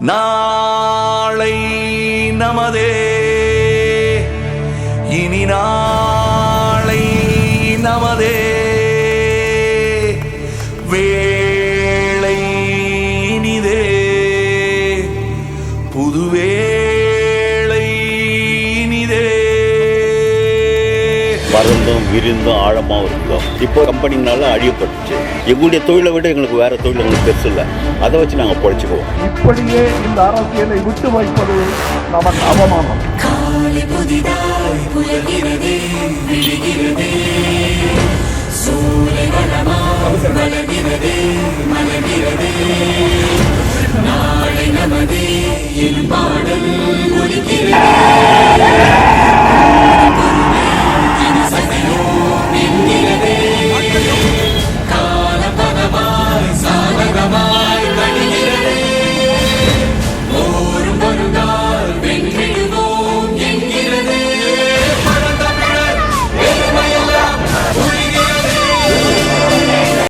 நாளை நமதே. இனி நாளை நமதே. வேளை இனிதே. புதுவே வறந்தும் விரிந்தும் ஆழமாகவும் இருந்தோம் இப்போ கம்பெனிங்களால அழியப்பட்டுச்சு. எங்களுடைய தொழிலை விட எங்களுக்கு வேற தொழில் எங்களுக்கு பெருசு இல்லை. அதை வச்சு நாங்கள் பொழைச்சிக்குவோம். இப்படியே இந்த அரசியலை விட்டு வைப்பது நமக்கு அவமானம். நாளை நமதே என் பாடல் ஒலிக்கிறதே.